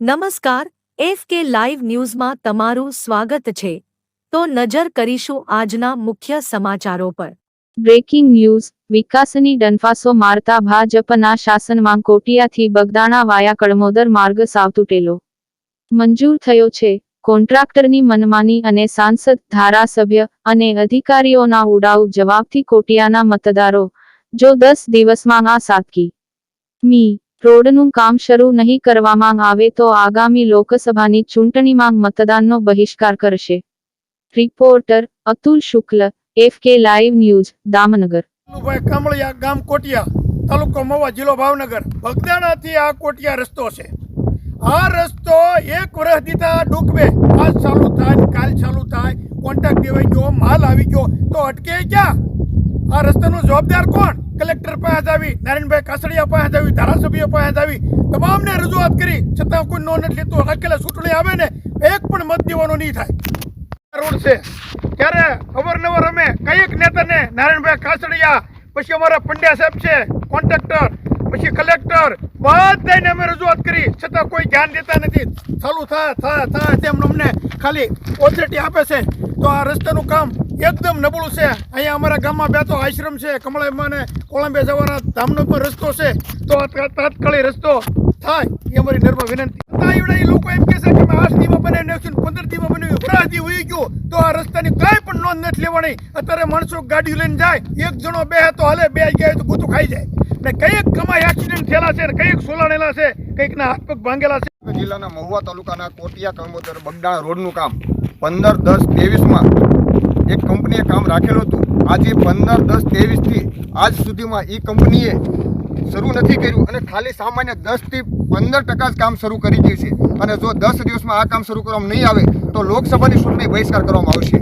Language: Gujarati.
નમસ્કાર, એફ કે લાઈવ ન્યૂઝમાં તમારું સ્વાગત છે. તો નજર કરીશું આજના મુખ્ય સમાચારો પર. બ્રેકિંગ ન્યૂઝ, વિકાસની ડંફાસો મારતા ભાજપના શાસનમાં કોટિયાથી બગદાણા વાયા કળમોદર માર્ગ સાવ તૂટેલો મંજૂર થયો છે, કોન્ટ્રાક્ટરની મનમાની અને સાંસદ, ધારાસભ્ય અને અધિકારીઓના ઉડાઉ જવાબથી કોટિયાના મતદારો, જો દસ દિવસમાં આ સાતકી મી. રોડનું કામ શરૂ નહીં કરવામાં આવે તો આગામી લોકસભાની ચૂંટણીમાં મતદાનનો બહિષ્કાર કરશે. Reporter Atul Shukla FK live news, Damnagar. Kamaliya, ગામ કોટિયા, તાલુકો મવા જિલ્લો ભાવનગર. બગદાણાથી આ કોટિયા રસ્તો છે. આ રસ્તો એક વર્ષ દીધા ડૂકવે આજ ચાલુ થાય કાલ ચાલુ થાય. કોન્ટ્રાક્ટ દેવાઈ ગયો, માલ આવી ગયો. તો અટકે ક્યાં? આ રસ્તાનો જવાબદાર કોણ? કલેક્ટર પાસે આવી, નારાયણભાઈ કાસડિયા પાસે આવી, ધારાસભ્ય પાસે આવી, તમામને રજૂઆત કરી, છતાં કોઈ નો નથી લેતું. અકેલે ચૂંટણી આવે ને, એક પણ મત દેવાનો નહીં થાય. રોડ છે. ત્યારે અવારનવાર અમે કંઈક નેતાને, નારાયણભાઈ કાસડિયા, પછી અમારા પંડ્યા સાહેબ છે, કોન્ટ્રાક્ટર, પછી કલેક્ટર, બધાને અમે રજૂઆત કરી, છતાં કોઈ ધ્યાન દેતા નથી. ચાલુ થાય થાય થાય તેમ અમને ખાલી ઓથોરિટી આપે છે. તો આ રસ્તાનું કામ એકદમ નબળું છે. અહીંયા અમારા ગામમાં બે તો આશ્રમ છે. કમળામાં ને કોળંબે જવાના ધામનો પણ રસ્તો છે. તો તાત્કાલિક રસ્તો થાય એ અમારી નર્મ વિનંતી. એ લોકો એમ કહે છે કે આઠ દીમાં બનાવી નાખ્યું પંદર દીમાં બનાવ્યું. વરાહથી હોઈ ગયો. તો આ રસ્તાની કાંઈ પણ નોંધ નથી લેવાની. અત્યારે માણસો ગાડી લઈને જાય. એક જણો બે તો હાલે બે ગયા તો ગૂતું ખાઈ જાય. ને કંઈક કમાઈ એક્સિડન્ટ થયેલા છે ને કંઈક સોલાણેલા છે. કઈકના હાથ પગ ભાંગેલા છે. જિલ્લાના મહુવા તાલુકાના કોટિયા કમોદર બગડા રોડનું કામ પંદર દસ ત્રેવીસમાં એક કંપનીએ કામ રાખેલું હતું. આજે પંદર, દસ, ત્રેવીસથી આજ સુધીમાં એ કંપનીએ શરૂ નથી કર્યું અને ખાલી સામાન્ય દસથી પંદર ટકા જ કામ શરૂ કરી દીધું છે. અને જો દસ દિવસમાં આ કામ શરૂ કરવામાં નહીં આવે, તો લોકસભાની ચૂંટણી બહિષ્કાર કરવામાં આવશે.